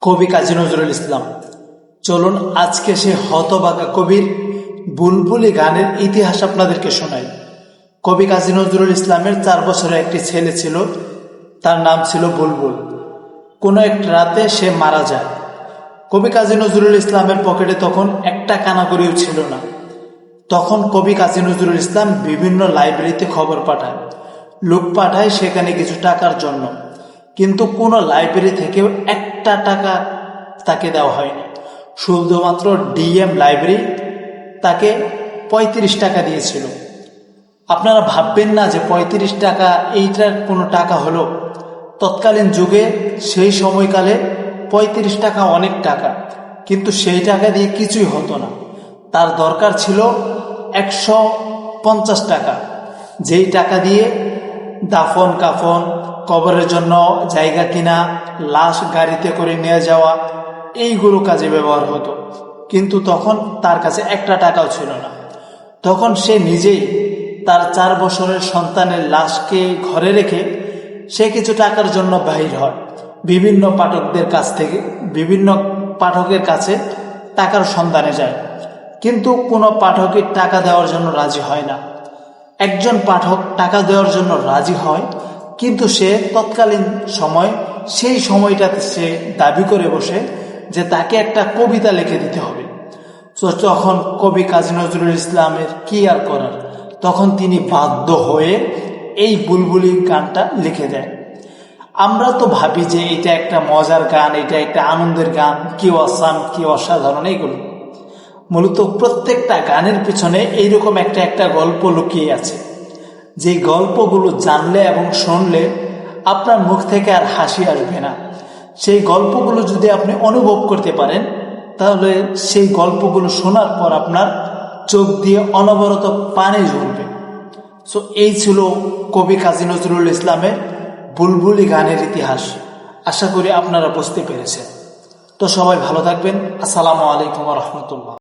কবি কাজী নজরুল ইসলাম। চলুন আজকে সে হতবাগা কবির বুলবুলি গানের ইতিহাস আপনাদেরকে শোনাই। কবি কাজী নজরুল ইসলামের চার বছরের একটি ছেলে ছিল, তার নাম ছিল বুলবুল। কোনো এক রাতে সে মারা যায়। কবি কাজী নজরুল ইসলামের পকেটে তখন একটা কানাকড়িও ছিল না। তখন কবি কাজী নজরুল ইসলাম বিভিন্ন লাইব্রেরিতে খবর পাঠায়। লোক পাঠায় সেখানে কিছু টাকার জন্য। কিন্তু কোনো লাইব্রেরি থেকে একটা টাকা তাকে দেওয়া হয়নি। শুধুমাত্র ডিএম লাইব্রেরি তাকে পঁয়ত্রিশ টাকা দিয়েছিল। আপনারা ভাববেন না যে পঁয়ত্রিশ টাকা, এইটার কোনো টাকা হলো। তৎকালীন যুগে সেই সময়কালে পঁয়ত্রিশ টাকা অনেক টাকা, কিন্তু সেই টাকা দিয়ে কিছুই হতো না। তার দরকার ছিল একশো পঞ্চাশ টাকা। যেই টাকা দিয়ে দাফন কাফন, কবরের জন্য জায়গা কিনা, লাশ গাড়িতে করে নিয়ে যাওয়া, এইগুলো কাজে ব্যবহার হতো। কিন্তু তখন তার কাছে একটা টাকাও ছিল না। তখন সে নিজেই তার চার বছরের সন্তানের লাশকে ঘরে রেখে সে কিছু টাকার জন্য বাহির হয়। বিভিন্ন পাঠকদের কাছ থেকে, বিভিন্ন পাঠকের কাছে টাকার সন্ধানে যায়। কিন্তু কোনো পাঠকের টাকা দেওয়ার জন্য রাজি হয় না। একজন পাঠক টাকা দেওয়ার জন্য রাজি হয়, কিন্তু সে তৎকালীন সময় সেই সময়টাতে সে দাবি করে বসে যে তাকে একটা কবিতা লিখে দিতে হবে। তো তখন কবি কাজী নজরুল ইসলামের কি আর করার, তখন তিনি বাধ্য হয়ে এই বুলবুলি গানটা লিখে দেয় আমরা তো ভাবি যে এটা একটা মজার গান, এটা একটা আনন্দের গান, কি অসাম, কি অসাধারণ, এইগুলো। মূলত প্রত্যেকটা গানের পিছনে এইরকম একটা একটা গল্প লুকিয়ে আছে। যে গল্পগুলো জানলে এবং শুনলে আপনার মুখ থেকে আর হাসি আসবে না। সেই গল্পগুলো যদি আপনি অনুভব করতে পারেন, তাহলে সেই গল্পগুলো শোনার পর আপনার চোখ দিয়ে অনবরত পানি ঝরবে। সো এই ছিল কবি কাজী নজরুল ইসলামের বুলবুলি গানের ইতিহাস। আশা করি আপনারা বুঝতে পেরেছেন। তো সবাই ভালো থাকবেন। আসসালামু আলাইকুম রহমতুল্লাহ।